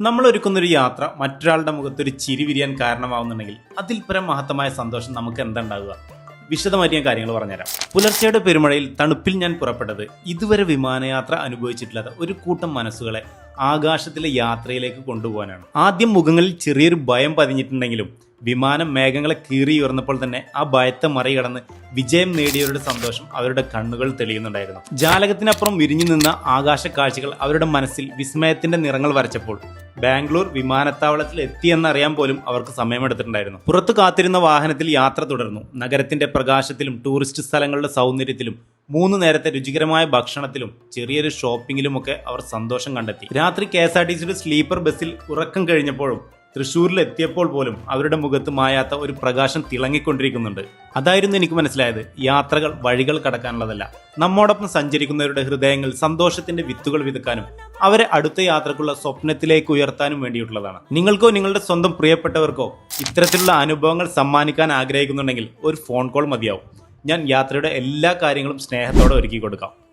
നമ്മൾ ഒരുക്കുന്നൊരു യാത്ര മറ്റൊരാളുടെ മുഖത്ത് ഒരു ചിരി വിരിയാൻ കാരണമാവുന്നുണ്ടെങ്കിൽ അതിൽ പരം മഹത്തമായ സന്തോഷം നമുക്ക് എന്തുണ്ടാവുക? വിശദമായിട്ട് ഞാൻ കാര്യങ്ങൾ പറഞ്ഞുതരാം. പുലർച്ചയുടെ പെരുമഴയിൽ തണുപ്പിൽ ഞാൻ പുറപ്പെട്ടത് ഇതുവരെ വിമാനയാത്ര അനുഭവിച്ചിട്ടില്ലാത്ത ഒരു കൂട്ടം മനസ്സുകളെ ആകാശത്തിലെ യാത്രയിലേക്ക് കൊണ്ടുപോകാനാണ്. ആദ്യം മുഖങ്ങളിൽ ചെറിയൊരു ഭയം പതിഞ്ഞിട്ടുണ്ടെങ്കിലും വിമാനം മേഘങ്ങളെ കീറി ഉയർന്നപ്പോൾ തന്നെ ആ ഭയത്തെ മറികടന്ന് വിജയം നേടിയവരുടെ സന്തോഷം അവരുടെ കണ്ണുകൾ തെളിയുന്നുണ്ടായിരുന്നു. ജാലകത്തിനപ്പുറം വിരിഞ്ഞു നിന്ന ആകാശ കാഴ്ചകൾ അവരുടെ മനസ്സിൽ വിസ്മയത്തിന്റെ നിറങ്ങൾ വരച്ചപ്പോൾ ബാംഗ്ലൂർ വിമാനത്താവളത്തിൽ എത്തിയെന്നറിയാൻ പോലും അവർക്ക് സമയമെടുത്തിട്ടുണ്ടായിരുന്നു. പുറത്തു കാത്തിരുന്ന വാഹനത്തിൽ യാത്ര തുടർന്നു. നഗരത്തിന്റെ പ്രകാശത്തിലും ടൂറിസ്റ്റ് സ്ഥലങ്ങളുടെ സൗന്ദര്യത്തിലും മൂന്ന് നേരത്തെ രുചികരമായ ഭക്ഷണത്തിലും ചെറിയൊരു ഷോപ്പിങ്ങിലുമൊക്കെ അവർ സന്തോഷം കണ്ടെത്തി. രാത്രി കെ എസ് ആർ ടി സിയുടെ സ്ലീപ്പർ ബസ്സിൽ ഉറക്കം കഴിഞ്ഞപ്പോഴും തൃശ്ശൂരിൽ എത്തിയപ്പോൾ പോലും അവരുടെ മുഖത്ത് മായാത്ത ഒരു പ്രകാശം തിളങ്ങിക്കൊണ്ടിരിക്കുന്നുണ്ട്. അതായിരുന്നു എനിക്ക് മനസ്സിലായത്. യാത്രകൾ വഴികൾ കടക്കാനുള്ളതല്ല. നമ്മോടൊപ്പം സഞ്ചരിക്കുന്നവരുടെ ഹൃദയങ്ങൾ സന്തോഷത്തിന്റെ വിത്തുകൾ വിതക്കാനും അവരെ അടുത്ത യാത്രക്കുള്ള സ്വപ്നത്തിലേക്ക് ഉയർത്താനും വേണ്ടിയിട്ടുള്ളതാണ്. നിങ്ങൾക്കോ നിങ്ങളുടെ സ്വന്തം പ്രിയപ്പെട്ടവർക്കോ ഇത്തരത്തിലുള്ള അനുഭവങ്ങൾ സമ്മാനിക്കാൻ ആഗ്രഹിക്കുന്നുണ്ടെങ്കിൽ ഒരു ഫോൺ കോൾ മതിയാവും. ഞാൻ യാത്രയുടെ എല്ലാ കാര്യങ്ങളും സ്നേഹത്തോടെ ഒരുക്കി കൊടുക്കാം.